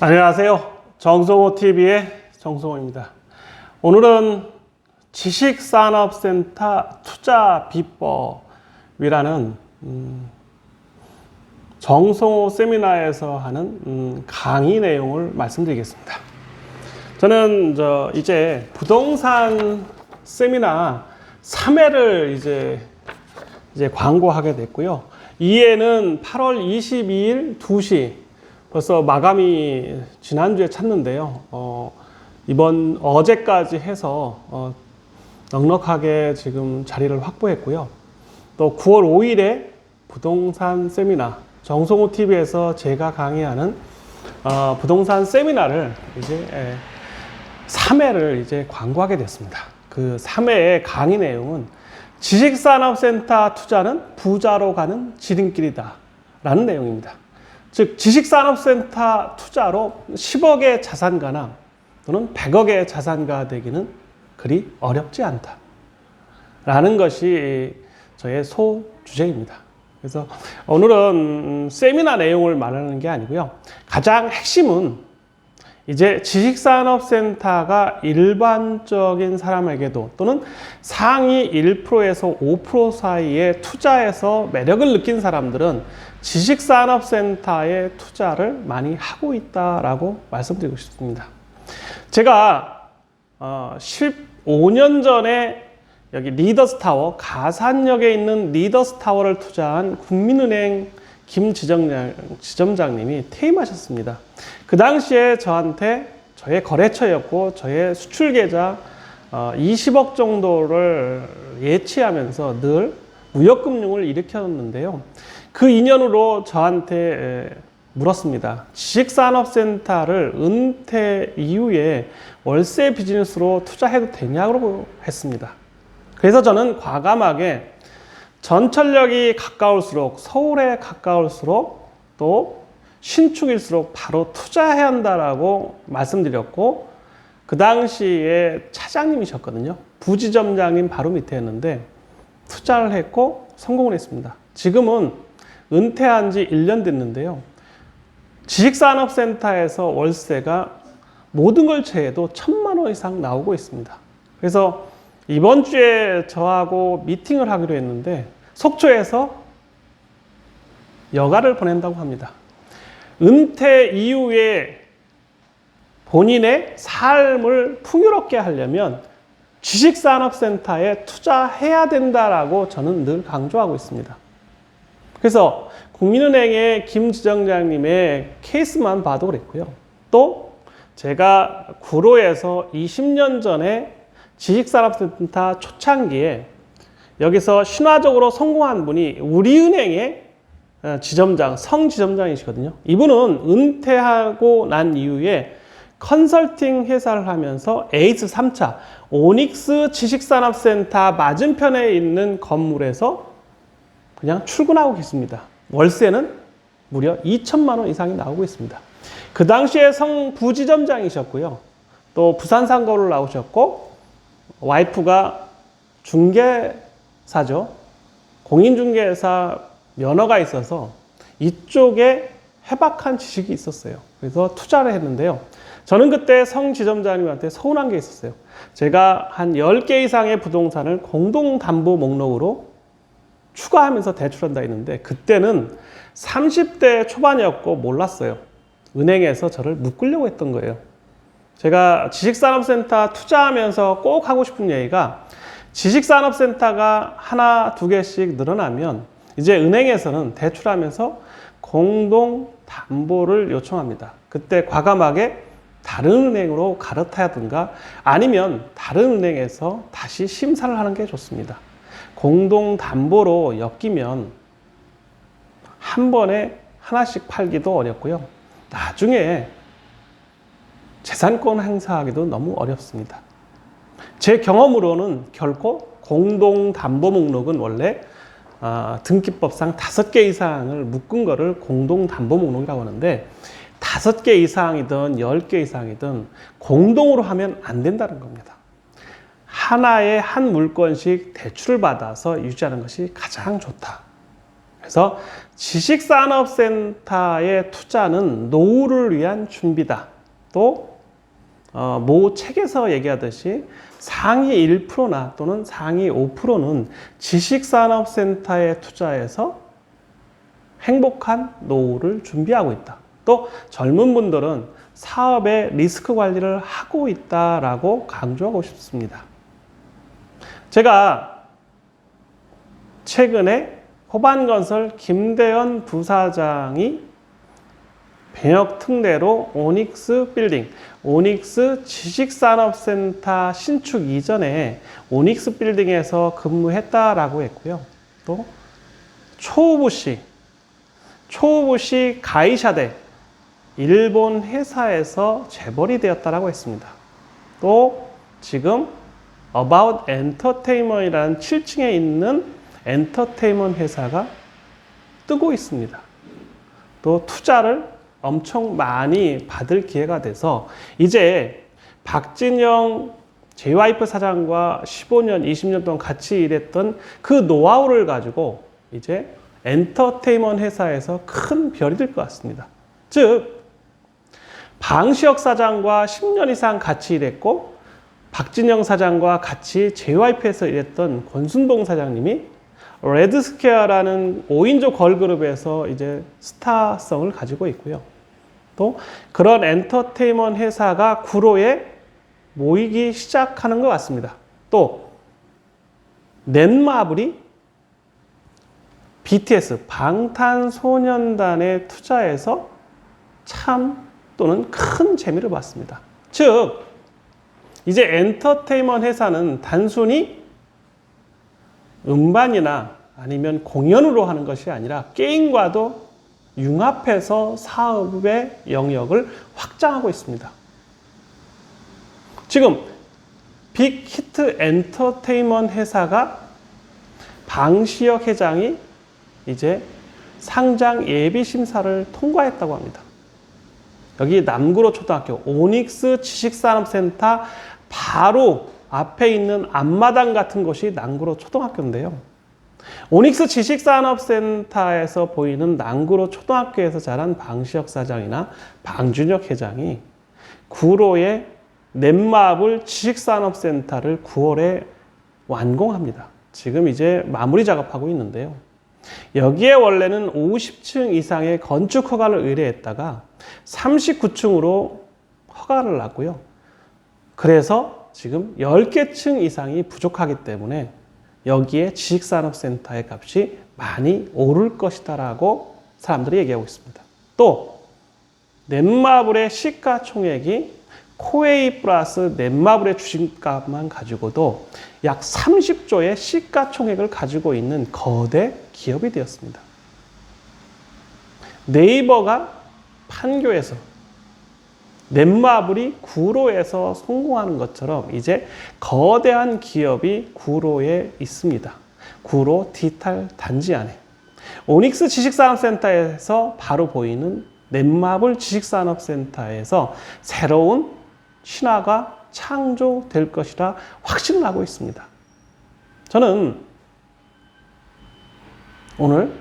안녕하세요. 정성호 TV의 정성호입니다. 오늘은 지식산업센터 투자 비법이라는 음, 정성호 세미나에서 하는 음, 강의 내용을 말씀드리겠습니다. 저는 저 이제 부동산 세미나 3회를 이제 이제 광고하게 됐고요. 2회는 8월 22일 2시 벌써 마감이 지난주에 찼는데요. 어, 이번 어제까지 해서 어, 넉넉하게 지금 자리를 확보했고요. 또 9월 5일에 부동산 세미나 정성호 TV에서 제가 강의하는 어, 부동산 세미나를 이제 에, 3회를 이제 광고하게 됐습니다. 그 3회의 강의 내용은 지식산업센터 투자는 부자로 가는 지름길이다. 라는 내용입니다. 즉, 지식산업센터 투자로 10억의 자산가나 또는 100억의 자산가 되기는 그리 어렵지 않다. 라는 것이 저의 소 주제입니다. 그래서 오늘은 세미나 내용을 말하는 게 아니고요. 가장 핵심은 이제 지식산업센터가 일반적인 사람에게도 또는 상위 1%에서 5% 사이에 투자해서 매력을 느낀 사람들은 지식산업센터에 투자를 많이 하고 있다라고 말씀드리고 싶습니다. 제가 어, 15년 전에 여기 리더스타워 가산역에 있는 리더스타워를 투자한 국민은행 김 지점장, 지점장님이 퇴임하셨습니다. 그 당시에 저한테 저의 거래처였고 저의 수출 계좌 20억 정도를 예치하면서 늘 무역금융을 일으켰는데요. 그 인연으로 저한테 물었습니다. 지식산업센터를 은퇴 이후에 월세 비즈니스로 투자해도 되냐고 했습니다. 그래서 저는 과감하게 전철역이 가까울수록 서울에 가까울수록 또 신축일수록 바로 투자해야 한다라고 말씀드렸고 그 당시에 차장님이셨거든요. 부지점장님 바로 밑에였는데 투자를 했고 성공을 했습니다. 지금은 은퇴한 지 1년 됐는데요. 지식산업센터에서 월세가 모든 걸 제해도 천만 원 이상 나오고 있습니다. 그래서 이번 주에 저하고 미팅을 하기로 했는데 속초에서 여가를 보낸다고 합니다. 은퇴 이후에 본인의 삶을 풍요롭게 하려면 지식산업센터에 투자해야 된다라고 저는 늘 강조하고 있습니다. 그래서 국민은행의 김 지점장님의 케이스만 봐도 그랬고요. 또 제가 구로에서 20년 전에 지식산업센터 초창기에 여기서 신화적으로 성공한 분이 우리은행의 지점장, 성지점장이시거든요. 이분은 은퇴하고 난 이후에 컨설팅 회사를 하면서 에이스 3차 오닉스 지식산업센터 맞은편에 있는 건물에서 그냥 출근하고 계십니다. 월세는 무려 2천만 원 이상이 나오고 있습니다. 그 당시에 성 부지점장이셨고요. 또 부산 상거를 나오셨고 와이프가 중개사죠. 공인중개사 면허가 있어서 이쪽에 해박한 지식이 있었어요. 그래서 투자를 했는데요. 저는 그때 성 지점장님한테 서운한 게 있었어요. 제가 한 10개 이상의 부동산을 공동담보 목록으로 추가하면서 대출한다 했는데 그때는 30대 초반이었고 몰랐어요. 은행에서 저를 묶으려고 했던 거예요. 제가 지식산업센터 투자하면서 꼭 하고 싶은 얘기가 지식산업센터가 하나, 두 개씩 늘어나면 이제 은행에서는 대출하면서 공동 담보를 요청합니다. 그때 과감하게 다른 은행으로 갈아타야든가 아니면 다른 은행에서 다시 심사를 하는 게 좋습니다. 공동 담보로 엮이면 한 번에 하나씩 팔기도 어렵고요. 나중에 재산권 행사하기도 너무 어렵습니다. 제 경험으로는 결코 공동 담보 목록은 원래 어, 등기법상 다섯 개 이상을 묶은 거를 공동 담보 목록이라고 하는데 다섯 개 이상이든 열 개 이상이든 공동으로 하면 안 된다는 겁니다. 하나의 한 물건씩 대출을 받아서 유지하는 것이 가장 좋다. 그래서 지식산업센터의 투자는 노후를 위한 준비다. 또, 어, 모 책에서 얘기하듯이 상위 1%나 또는 상위 5%는 지식산업센터에 투자해서 행복한 노후를 준비하고 있다. 또 젊은 분들은 사업의 리스크 관리를 하고 있다라고 강조하고 싶습니다. 제가 최근에 호반건설 김대현 부사장이 병역 특례로 오닉스 빌딩, 오닉스 지식산업센터 신축 이전에 오닉스 빌딩에서 근무했다라고 했고요. 또 초우부시, 초우부시 가이샤데 일본 회사에서 재벌이 되었다라고 했습니다. 또 지금 About Entertainment이라는 7층에 있는 엔터테인먼트 회사가 뜨고 있습니다. 또 투자를 엄청 많이 받을 기회가 돼서 이제 박진영 JYP 사장과 15년, 20년 동안 같이 일했던 그 노하우를 가지고 이제 엔터테인먼트 회사에서 큰 별이 될 것 같습니다. 즉, 방시혁 사장과 10년 이상 같이 일했고, 박진영 사장과 같이 JYP에서 일했던 권순동 사장님이 레드스퀘어라는 5인조 걸그룹에서 이제 스타성을 가지고 있고요. 또 그런 엔터테인먼트 회사가 구로에 모이기 시작하는 것 같습니다. 또 넷마블이 BTS 방탄소년단에 투자해서 참 또는 큰 재미를 봤습니다. 즉 이제 엔터테인먼트 회사는 단순히 음반이나 아니면 공연으로 하는 것이 아니라 게임과도 융합해서 사업의 영역을 확장하고 있습니다. 지금 빅 히트 엔터테인먼트 회사가 방시혁 회장이 이제 상장 예비 심사를 통과했다고 합니다. 여기 남구로 초등학교 오닉스 지식산업센터 바로 앞에 있는 앞마당 같은 곳이 남구로 초등학교인데요. 오닉스 지식산업센터에서 보이는 남구로 초등학교에서 자란 방시혁 사장이나 방준혁 회장이 구로의 넷마블 지식산업센터를 9월에 완공합니다. 지금 이제 마무리 작업하고 있는데요. 여기에 원래는 50층 이상의 건축 허가를 의뢰했다가 39층으로 허가를 놨고요. 그래서 지금 10개 층 이상이 부족하기 때문에 여기에 지식산업센터의 값이 많이 오를 것이다라고 사람들이 얘기하고 있습니다. 또 넷마블의 시가총액이 코웨이 플러스 넷마블의 주식값만 가지고도 약 30조의 시가총액을 가지고 있는 거대 기업이 되었습니다. 네이버가 판교에서 넷마블이 구로에서 성공하는 것처럼 이제 거대한 기업이 구로에 있습니다. 구로 디지털 단지 안에. 오닉스 지식산업센터에서 바로 보이는 넷마블 지식산업센터에서 새로운 신화가 창조될 것이라 확신을 하고 있습니다. 저는 오늘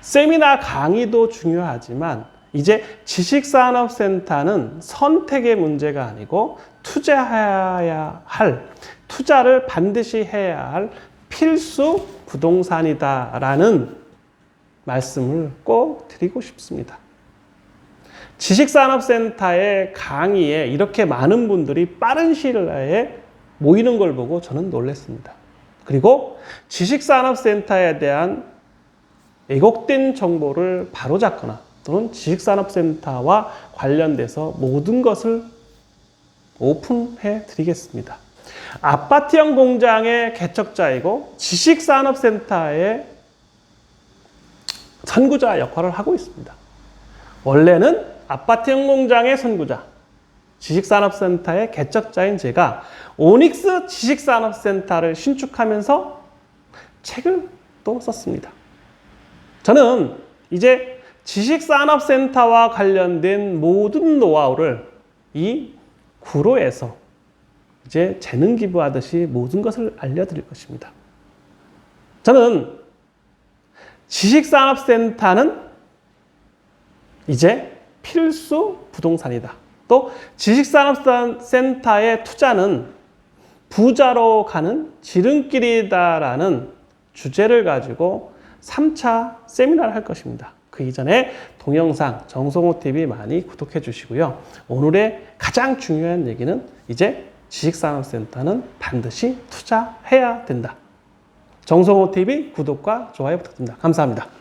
세미나 강의도 중요하지만 이제 지식산업센터는 선택의 문제가 아니고 투자해야 할, 투자를 반드시 해야 할 필수 부동산이다라는 말씀을 꼭 드리고 싶습니다. 지식산업센터의 강의에 이렇게 많은 분들이 빠른 시일 내에 모이는 걸 보고 저는 놀랐습니다. 그리고 지식산업센터에 대한 왜곡된 정보를 바로잡거나 또는 지식산업센터와 관련돼서 모든 것을 오픈해 드리겠습니다. 아파트형 공장의 개척자이고 지식산업센터의 선구자 역할을 하고 있습니다. 원래는 아파트형 공장의 선구자, 지식산업센터의 개척자인 제가 오닉스 지식산업센터를 신축하면서 책을 또 썼습니다. 저는 이제 지식산업센터와 관련된 모든 노하우를 이 구로에서 이제 재능 기부하듯이 모든 것을 알려드릴 것입니다. 저는 지식산업센터는 이제 필수 부동산이다. 또 지식산업센터의 투자는 부자로 가는 지름길이다라는 주제를 가지고 3차 세미나를 할 것입니다. 그 이전에 동영상 정성호 TV 많이 구독해 주시고요. 오늘의 가장 중요한 얘기는 이제 지식산업센터는 반드시 투자해야 된다. 정성호 TV 구독과 좋아요 부탁드립니다. 감사합니다.